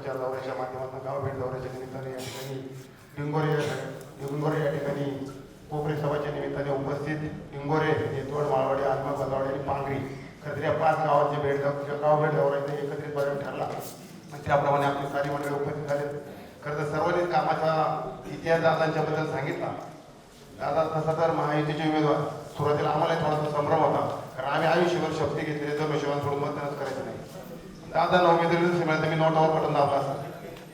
प्रचार दौऱ्याच्या माध्यमातून गावभेट दौऱ्याच्या निमित्ताने या ठिकाणी डिंगोरे हिंगोरे या ठिकाणी कोपरे सभाच्या निमित्ताने उपस्थित हिंगोरे येतोड माळवाडी आत्मा बजावडी आणि पांगरी. खरं या पाच गावांची भेट गावभेट दौऱ्याचा एकत्रित परिणाम ठरला. आणि त्याप्रमाणे आपले कार्यमंडळ उपस्थित झाले. खरं तर सर्वांनीच कामाचा इतिहास दादांच्याबद्दल सांगितला. दादा तसा तर महायुतीचे उमेदवार. सुरुवातीला आम्हाला थोडासा संभ्रम होता. कारण आम्ही आयुष्यभर शक्ती घेतली तर सोडून मतदानच करायचं नाही. दादा उमेदवारी जर मी नोटावर बटन दाखला सर.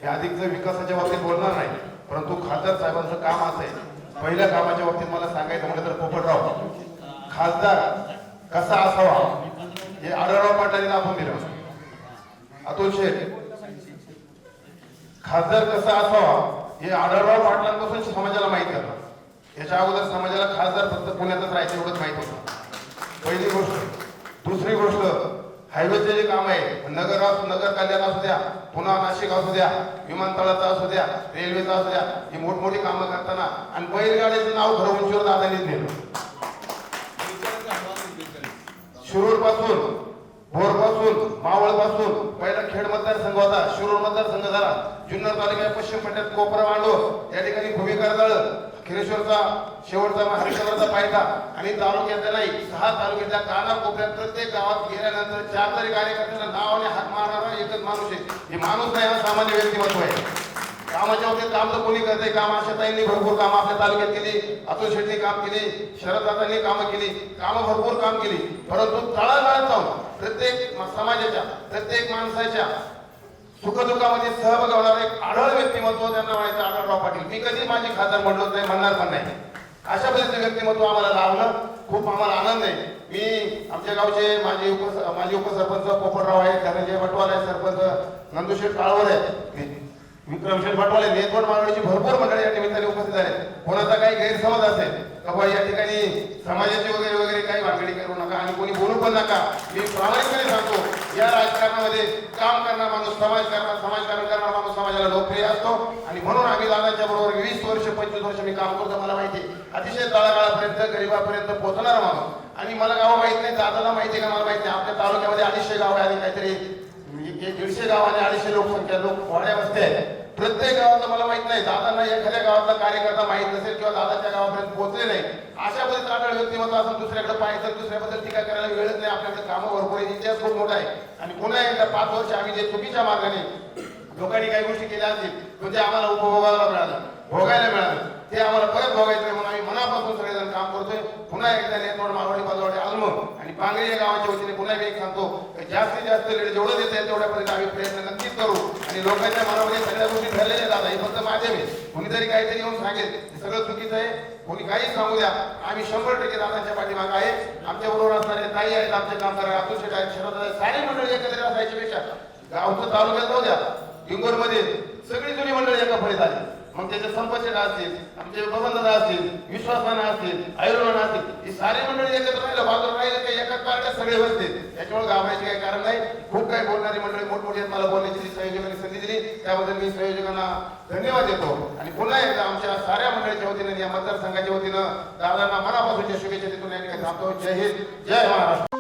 हे अधिकचं विकासाच्या बाबतीत बोलणार नाही परंतु खासदार साहेबांचं काम असं आहे. पहिल्या कामाच्या बाबतीत मला सांगायचं म्हटलं तर पोपटराव खासदार कसा असावा हे आढळराव पाटलांनी दाखवून दिलं. अतुल शेठ खासदार कसा असावा हे आढळराव पाटलांपासून समाजाला माहीत होतं याच्या अगोदर समाजाला खासदार फक्त पुण्यातच राहायचं एवढंच माहीत होतं. पहिली गोष्ट. दुसरी गोष्ट हायवेचे जे काम आहे नगर नगर कल्याण असू द्या पुन्हा नाशिक असू द्या विमानतळाचा असू द्या रेल्वेचा असू द्या ही मोठमोठी कामं करताना आणि बैलगाड्याचं नाव घरवंशीवर आधारित नेलं शिरूरपासून भोरपासून मावळपासून पहिला खेड मतदारसंघ होता शिरूर मतदारसंघ झाला. जुन्नर तालुक्यात पश्चिम पट्ट्यात कोपरा मांडो या ठिकाणी भूमिका करदाळ खिरेश्वरचा शेवटचा हरिश्चंद्राचा पायथा. आणि तालुक्यातल्या नाही सहा तालुक्यातल्या काना कोपऱ्यात प्रत्येक गावात गेल्यानंतर चार तरी कार्यकर्त्यांना नाव आणि हात मारणारा एकच माणूस आहे. हे माणूस नाही हा सामान्य व्यक्तिमत्व आहे. कामाच्या बाबतीत काम तर कोणी करते काम आशाताईंनी भरपूर काम आपल्या तालुक्यात केली अतुल शेट्टी काम केली शरददादांनी कामं केली कामं भरपूर काम केली. परंतु तळागाळात जाऊन प्रत्येक समाजाच्या प्रत्येक माणसाच्या सुखदुःखामध्ये सहभाग होणार एक आढळ व्यक्तिमत्व त्यांना म्हणायचं आढळराव पाटील. मी कधी माझी खासदार म्हणलो नाही म्हणणार पण नाही. अशा पद्धतीचं व्यक्तिमत्व आम्हाला लाभलं. खूप आम्हाला आनंद आहे. मी आमच्या गावचे माझे उप माझे उपसरपंच पोपटराव आहेत धनंजय भटवाल आहे सरपंच नंदुशेठ काळवर आहे विक्रमशेठ भटवाले नेतवड मागणीची भरपूर मंडळी या निमित्ताने उपस्थित झाले कोणाचा काही गैरसमज असेल का बुवा या ठिकाणी समाजाची वगैरे वगैरे काही भानगडी करू नका आणि कोणी बोलू पण नका. मी प्रामाणिकपणे सांगतो या राजकारणामध्ये काम करणारा माणूस समाज करणार समाजकारण करणारा माणूस समाजाला लोकप्रिय असतो. आणि म्हणून आम्ही दादांच्या बरोबर वीस वर्ष पंचवीस वर्ष मी काम करतो मला माहिती आहे. अतिशय तळागाळापर्यंत गरीबापर्यंत पोहोचणारा माणूस. आणि मला गावं माहीत नाही दादाला माहिती का मला माहिती नाही. आपल्या तालुक्यामध्ये अडीचशे गाव आहे आणि काहीतरी दीडशे गाव आणि अडीचशे लोकसंख्या लोक वाड्या बसते प्रत्येक गावातलं मला माहीत नाही. दादांना एखाद्या गावातला कार्यकर्ता माहीत नसेल किंवा दादाच्या गावापर्यंत पोहोचले नाही. अशा पद्धतीत आढळ व्यक्तिमत्व असं दुसऱ्याकडे पाहायचं दुसऱ्याबद्दल टीका करायला वेळच नाही. आपल्याकडे कामं भरपूर आहे इतिहास खूप मोठा आहे. आणि पुन्हा एकदा पाच वर्ष आम्ही जे चुकीच्या मार्गाने लोकांनी काही गोष्टी केल्या असतील म्हणजे आम्हाला उपभोगायला मिळालं भोगायला मिळालं ते आम्हाला परत भोगायचं नाही म्हणून आम्ही मनापासून सगळेजण काम करतोय पुन्हा एकदा नेतोड मालवडी बाजवाडी आलम आणि पांगरी या गावाच्या वतीने पुन्हा एक सांगतो जास्तीत जास्त लीड जेवढं देता येईल तेवढ्यापर्यंत आम्ही प्रयत्न नक्कीच करू. आणि लोकांच्या मनामध्ये सगळ्या गोष्टी ठरलेल्या जातात हे फक्त माध्यम आहे कोणीतरी काहीतरी येऊन सांगेल सगळं चुकीचं आहे. कोणी काही सांगू द्या. आम्ही शंभर टक्के दादांच्या पाठीमाग आहे. आमच्या बरोबर असणारे ताई आहेत आमचे कामगार करा अतुल शेठ आहेत शरद आहेत सारी मंडळी एकत्र असायची पेक्षा. गावचं तालुक्यात जाऊ द्या इंगोरमध्ये सगळी जुनी मंडळी एका फळीत आली. मग त्याचे संपशेट असतील आमचे बबनदादा असतील विश्वासमान असतील आयुर्मान असतील ही सारी मंडळी एकत्र राहिलं बाजूला राहिले ते एकाच पार्ट्यात सगळे बसते त्याच्यामुळे घाबरायचे काही कारण नाही. खूप काही बोलणारी मंडळी मोठमोठी आहेत मला बोलण्याची संयोजकांनी संधी दिली त्याबद्दल मी संयोजकांना धन्यवाद देतो. आणि पुन्हा एकदा आमच्या साऱ्या मंडळीच्या वतीनं या मतदारसंघाच्या वतीनं दादांना मनापासूनच्या शुभेच्छा देतो. या ठिकाणी थांबतो. जय हिंद जय महाराष्ट्र.